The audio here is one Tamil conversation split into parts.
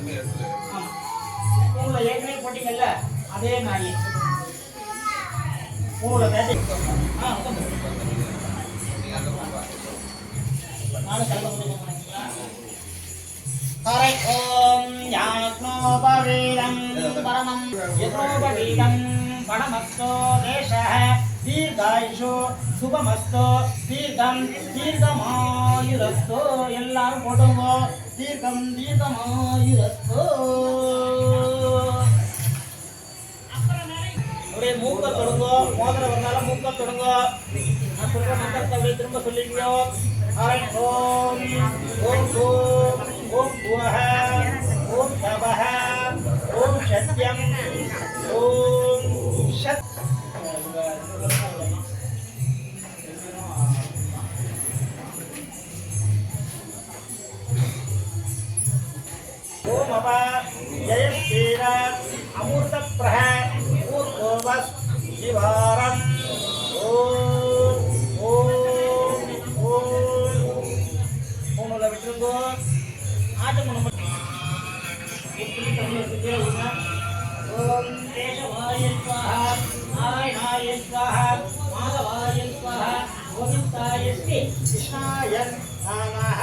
ஆமா. பூணுல ஏற்கனவே போட்டீங்கல்ல? அதே நாய் பூணுல வேட்டை ஆ நானும் கிளம்ப முடியுமா? கரை ஓம் யாக்னோபவீரம் பரமம். தீர்க்கமாயுரஸ்தோ எல்லாரும் போட்டோங்கோ தீர்க்கம் தீர்க்கமாயுரஸ்தோ அப்படியே மூக்க தொடுங்க. மோதிரம் வந்தாலும் மூக்க தொடுங்க. நான் சொல்ற மந்திரத்தை அப்படியே திரும்ப சொல்லிக்கோ ஓம் ஓம் ஓம். ओ मम जय श्रीर अमृतप्रह पूर्ववस् नारायणाय स्वाहा माधवाय स्वाहा गोविन्दाय श्री कृष्णाय नमः।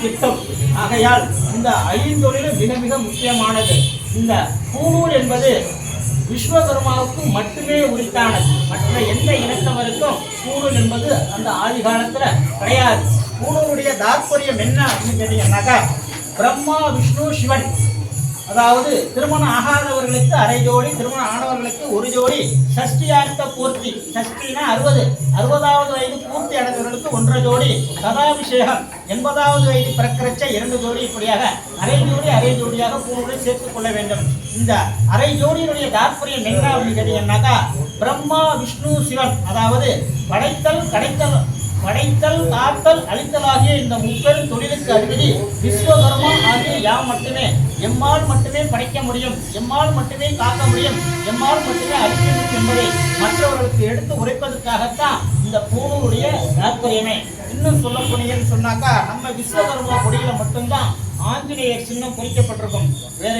திட்டம். ஆகையால் இந்த ஐந்தொழிலும் மிக மிக முக்கியமானது. இந்த பூணூல் என்பது விஸ்வகர்மாவுக்கு மட்டுமே உரித்தானது. மற்ற எந்த இனத்தவருக்கும் பூணூல் என்பது அந்த ஆதிகாரத்துல கிடையாது. பூணூலுடைய தாற்பயம் என்ன அப்படின்னு கேட்டீங்கன்னாக்கா பிரம்மா விஷ்ணு சிவன். அதாவது திருமணம் ஆகாதவர்களுக்கு அரை ஜோடி திருமணம் ஆனவர்களுக்கு ஒரு ஜோடி சஷ்டியார்த்த பூர்த்தி சஷ்டினா அறுபது அறுபதாவது வயது பூர்த்தி அடைந்தவர்களுக்கு ஒன்றரை ஜோடி சதாபிஷேகம் எண்பதாவது வயது பிறக்கிறச்ச இரண்டு ஜோடி இப்படியாக அரை ஜோடி அரை ஜோடியாக பூவுடன் சேர்த்துக் கொள்ள வேண்டும். இந்த அரை ஜோடியினுடைய தாற்பயம் என்ன அப்படின்னு கேட்டீங்கன்னாக்கா பிரம்மா விஷ்ணு சிவன் அதாவது படைத்தல் கடைத்தல் படைத்தல் காத்தல் அழித்தல் ஆகிய இந்த முப்பெரும் அதிபதி விஸ்வகர்மா ஆகிய யாம் மட்டுமே. எம்மால் மட்டுமே படைக்க முடியும். எம்மால் மட்டுமே காக்க முடியும். எம்மால் மட்டுமே அழிக்க முடியும் என்பதை மற்றவர்களுக்கு எடுத்து உரைப்பதற்காகத்தான் இந்த பூணூருடைய தாற்பயமே இன்னும் சொல்ல போனீங்கன்னு சொன்னாக்கா நம்ம விஸ்வகர்மா கொடியில மட்டும்தான் ஆஞ்சநேயர் சின்னம் குறிக்கப்பட்டிருக்கும் வேற